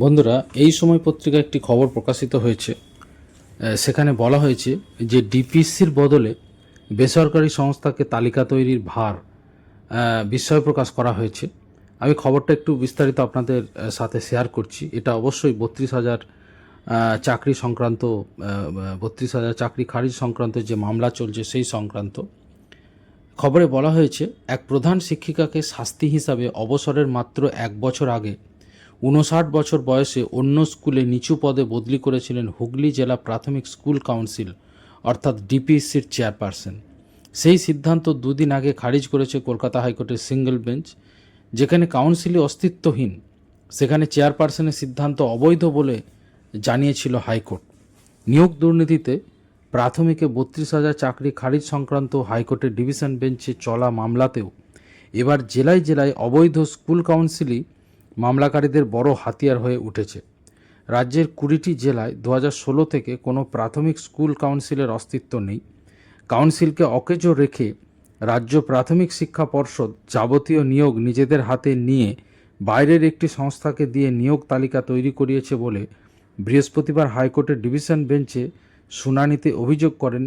বন্ধুরা, এই সময় পত্রিকা একটি খবর প্রকাশিত হয়েছে। সেখানে বলা হয়েছে যে ডিপিসির বদলে বেসরকারি সংস্থাকে তালিকা তৈরির ভার বিস্ময় প্রকাশ করা হয়েছে। আমি খবরটা একটু বিস্তারিত আপনাদের সাথে শেয়ার করছি। এটা অবশ্যই বত্রিশ হাজার চাকরি সংক্রান্ত বত্রিশ হাজার চাকরি খারিজ সংক্রান্ত যে মামলা চলছে সেই সংক্রান্ত খবরে বলা হয়েছে, এক প্রধান শিক্ষিকাকে শাস্তি হিসাবে অবসরের মাত্র এক বছর আগে উনষাট বছর বয়সে অন্য স্কুলে নিচু পদে বদলি করেছিলেন হুগলি জেলা প্রাথমিক স্কুল কাউন্সিল, অর্থাৎ ডিপিএসসির চেয়ারপারসন। সেই সিদ্ধান্ত দুদিন আগে খারিজ করেছে কলকাতা হাইকোর্টের সিঙ্গেল বেঞ্চ, যেখানে কাউন্সিলই অস্তিত্বহীন, সেখানে চেয়ারপারসনের সিদ্ধান্ত অবৈধ বলে জানিয়েছিল হাইকোর্ট। নিয়োগ দুর্নীতিতে প্রাথমিকে বত্রিশ হাজার চাকরি খারিজ সংক্রান্ত হাইকোর্টের ডিভিশন বেঞ্চে চলা মামলাতেও এবার জেলায় জেলায় অবৈধ স্কুল কাউন্সিলই মামলাকারীদের বড় হাতিয়ার হয়ে উঠেছে। রাজ্যের কুড়িটি জেলায় দু থেকে কোনো প্রাথমিক স্কুল কাউন্সিলের অস্তিত্ব নেই। কাউন্সিলকে অকেজো রেখে রাজ্য প্রাথমিক শিক্ষা পর্ষদ যাবতীয় নিয়োগ নিজেদের হাতে নিয়ে বাইরের একটি সংস্থাকে দিয়ে নিয়োগ তালিকা তৈরি করিয়েছে বলে বৃহস্পতিবার হাইকোর্টের ডিভিশন বেঞ্চে শুনানিতে অভিযোগ করেন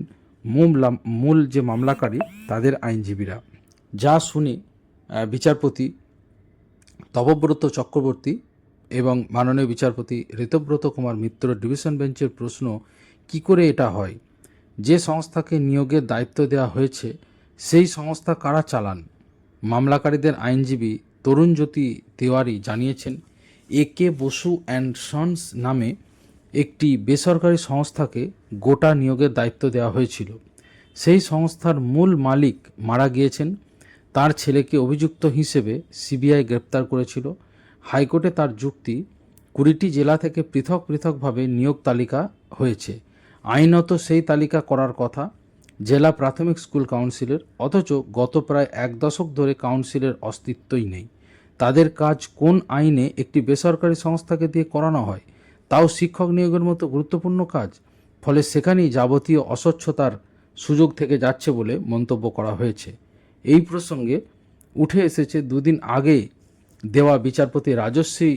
মূল যে মামলাকারী, তাদের আইনজীবীরা। যা শুনে বিচারপতি তপব্রত চক্রবর্তী এবং মাননীয় বিচারপতি ঋতব্রত কুমার মিত্র ডিভিশন বেঞ্চের প্রশ্ন, কি করে এটা হয়? যে সংস্থাকে নিয়োগের দায়িত্ব দেওয়া হয়েছে, সেই সংস্থা কারা চালান? মামলাকারীদের আইনজীবী তরুণ জ্যোতি তিওয়ারি জানিয়েছেন, A K Basu and sons নামে একটি বেসরকারি সংস্থাকে গোটা নিয়োগের দায়িত্ব দেওয়া হয়েছিল। সেই সংস্থার মূল মালিক মারা গিয়েছেন তার ছেলেকে অভিযুক্ত হিসেবে সিবিআই গ্রেপ্তার করেছিল। হাইকোর্টে তার যুক্তি, কুড়িটি জেলা থেকে পৃথক পৃথকভাবে নিয়োগ তালিকা হয়েছে। আইনত সেই তালিকা করার কথা জেলা প্রাথমিক স্কুল কাউন্সিলের, অথচ গত প্রায় এক দশক ধরে কাউন্সিলের অস্তিত্বই নেই। তাদের কাজ কোন আইনে একটি বেসরকারি সংস্থাকে দিয়ে করানো হয়, তাও শিক্ষক নিয়োগের মতো গুরুত্বপূর্ণ কাজ? ফলে সেখানেই যাবতীয় অস্বচ্ছতার সুযোগ থেকে যাচ্ছে বলে মন্তব্য করা হয়েছে। এই প্রসঙ্গে উঠে এসেছে দুদিন আগে দেওয়া বিচারপতি রাজস্বী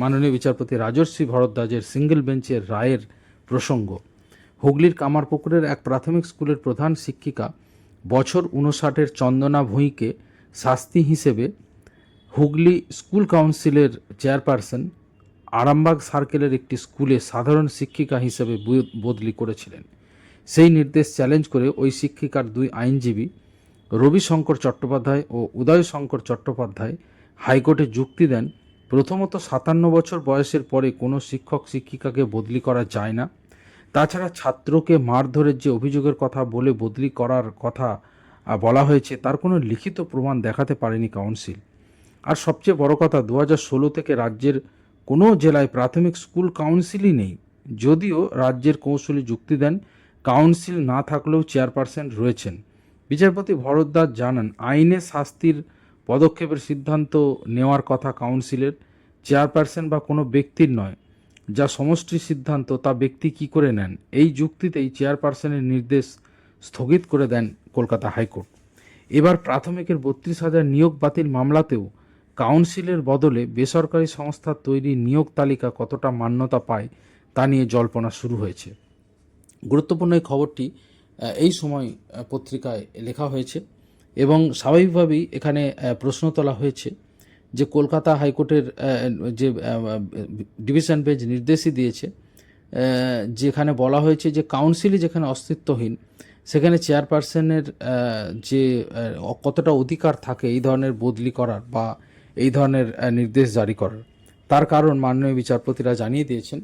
মাননীয় বিচারপতি রাজস্বী ভরদ্বাজের সিঙ্গেল বেঞ্চের রায়ের প্রসঙ্গ। হুগলির কামারপুকুরের এক প্রাথমিক স্কুলের প্রধান শিক্ষিকা বছর উনষাটের চন্দনা ভুঁইকে শাস্তি হিসেবে হুগলি স্কুল কাউন্সিলের চেয়ারপারসন আরামবাগ সার্কেলের একটি স্কুলে সাধারণ শিক্ষিকা হিসেবে বদলি করেছিলেন। সেই নির্দেশ চ্যালেঞ্জ করে ওই শিক্ষিকার দুই আইনজীবী রবিশঙ্কর চট্টোপাধ্যায় ও উদয় শঙ্কর চট্টোপাধ্যায় হাইকোর্টে যুক্তি দেন, প্রথমত সাতান্ন বছর বয়সের পরে কোনো শিক্ষক শিক্ষিকাকে বদলি করা যায় না। তাছাড়া ছাত্রকে মারধরের যে অভিযোগের কথা বলে বদলি করার কথা বলা হয়েছে, তার কোনো লিখিত প্রমাণ দেখাতে পারেনি কাউন্সিল। আর সবচেয়ে বড় কথা দু ষোলো থেকে রাজ্যের কোনো জেলায় প্রাথমিক স্কুল কাউন্সিলই নেই। যদিও রাজ্যের কৌশলী যুক্তি দেন, কাউন্সিল না থাকলেও চেয়ারপারসন রয়েছেন। বিচারপতি ভরদ্বাজ জানান, আইনে শাস্তির পদক্ষেপের সিদ্ধান্ত নেওয়ার কথা কাউন্সিলের চেয়ারপারসন বা কোনো ব্যক্তির নয়। যা সমষ্টির সিদ্ধান্ত, তা ব্যক্তি কি করে নেন? এই যুক্তিতেই চেয়ারপারসনের নির্দেশ স্থগিত করে দেন কলকাতা হাইকোর্ট। এবার প্রাথমিকের বত্রিশ হাজার নিয়োগ বাতিল মামলাতেও কাউন্সিলের বদলে বেসরকারি সংস্থার তৈরি নিয়োগ তালিকা কতটা মান্যতা পায় তা নিয়ে জল্পনা শুরু হয়েছে। গুরুত্বপূর্ণ এই খবরটি এই সময় পত্রিকায় লেখা হয়েছে এবং স্বাভাবিকভাবেই এখানে প্রশ্ন তোলা হয়েছে যে কলকাতা হাইকোর্টের যে ডিভিশন বেঞ্চ নির্দেশই দিয়েছে যেখানে বলা হয়েছে যে কাউন্সিলই যেখানে অস্তিত্বহীন, সেখানে চেয়ারপারসনের যে কতটা অধিকার থাকে এই ধরনের বদলি করার বা এই ধরনের নির্দেশ জারি করার। তার কারণ মাননীয় বিচারপতিরা জানিয়ে দিয়েছেন।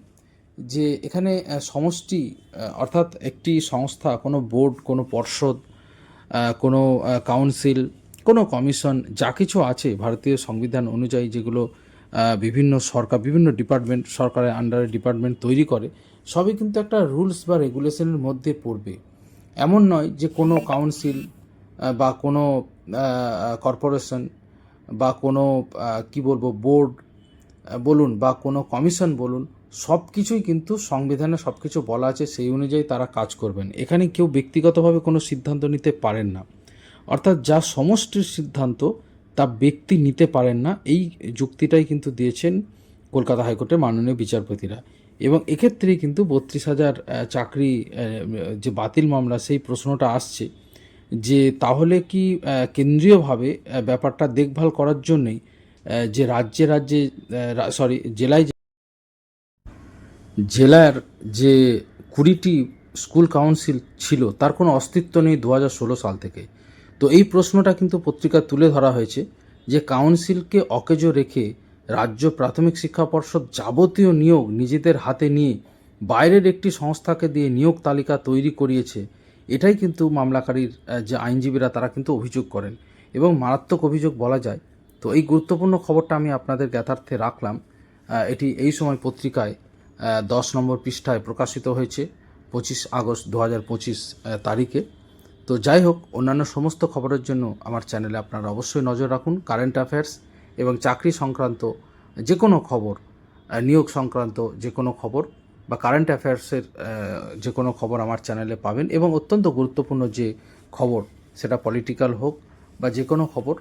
যে এখানে সমষ্টি অর্থাৎ একটি সংস্থা, কোনো বোর্ড, কোনো পর্ষদ কোনো কাউন্সিল, কোনো কমিশন, যা কিছু আছে ভারতীয় সংবিধান অনুযায়ী যেগুলো বিভিন্ন সরকার, বিভিন্ন ডিপার্টমেন্ট, সরকারের আন্ডারে ডিপার্টমেন্ট তৈরি করে, সবই কিন্তু একটা রুলস বা রেগুলেশনের মধ্যে পড়বে। এমন নয় যে কোনো কাউন্সিল বা কোনো কর্পোরেশন বা কোনো কি বলব, বোর্ড বলুন, বা কোনো কমিশন বলুন সব কিছুই কিন্তু সংবিধানে সব কিছু বলা আছে, সেই অনুযায়ী তারা কাজ করবেন। এখানে কেউ ব্যক্তিগতভাবে কোনো সিদ্ধান্ত নিতে পারেন না। অর্থাৎ যা সমষ্টির সিদ্ধান্ত, তা ব্যক্তি নিতে পারেন না। এই যুক্তিটাই কিন্তু দিয়েছেন কলকাতা হাইকোর্টের মাননীয় বিচারপতিরা। এবং এক্ষেত্রেই কিন্তু বত্রিশ হাজার চাকরি যে বাতিল মামলা, সেই প্রশ্নটা আসছে যে তাহলে কি কেন্দ্রীয়ভাবে ব্যাপারটা দেখভাল করার জন্যই যে রাজ্যে রাজ্যে সরি জেলায় জেলার যে কুড়িটি স্কুল কাউন্সিল ছিল, তার কোনো অস্তিত্ব নেই দু সাল থেকে। তো এই প্রশ্নটা কিন্তু পত্রিকায় তুলে ধরা হয়েছে যে কাউন্সিলকে অকেজো রেখে রাজ্য প্রাথমিক শিক্ষা পর্ষদ যাবতীয় নিয়োগ নিজেদের হাতে নিয়ে বাইরের একটি সংস্থাকে দিয়ে নিয়োগ তালিকা তৈরি করিয়েছে, এটাই কিন্তু মামলাকারীর যে আইনজীবীরা তারা কিন্তু অভিযোগ করেন। এবং মারাত্মক অভিযোগ বলা যায়। তো এই গুরুত্বপূর্ণ খবরটা আমি আপনাদের জ্ঞাতার্থে রাখলাম। এটি এই সময় পত্রিকায় দশ নম্বর পৃষ্ঠায় প্রকাশিত হয়েছে পঁচিশ আগস্ট দু হাজার পঁচিশ তারিখে। তো যাই হোক, অন্যান্য সমস্ত খবরের জন্য আমার চ্যানেলে আপনারা অবশ্যই নজর রাখুন। কারেন্ট অ্যাফেয়ার্স এবং চাকরি সংক্রান্ত যে কোনো খবর নিয়োগ সংক্রান্ত যে কোনো খবর বা কারেন্ট অ্যাফেয়ার্সের যে কোনো খবর আমার চ্যানেলে পাবেন এবং অত্যন্ত গুরুত্বপূর্ণ যে খবর, সেটা পলিটিক্যাল হোক বা যে কোনো খবর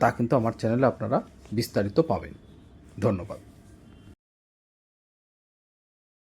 তা কিন্তু আমার চ্যানেলে আপনারা বিস্তারিত পাবেন। ধন্যবাদ।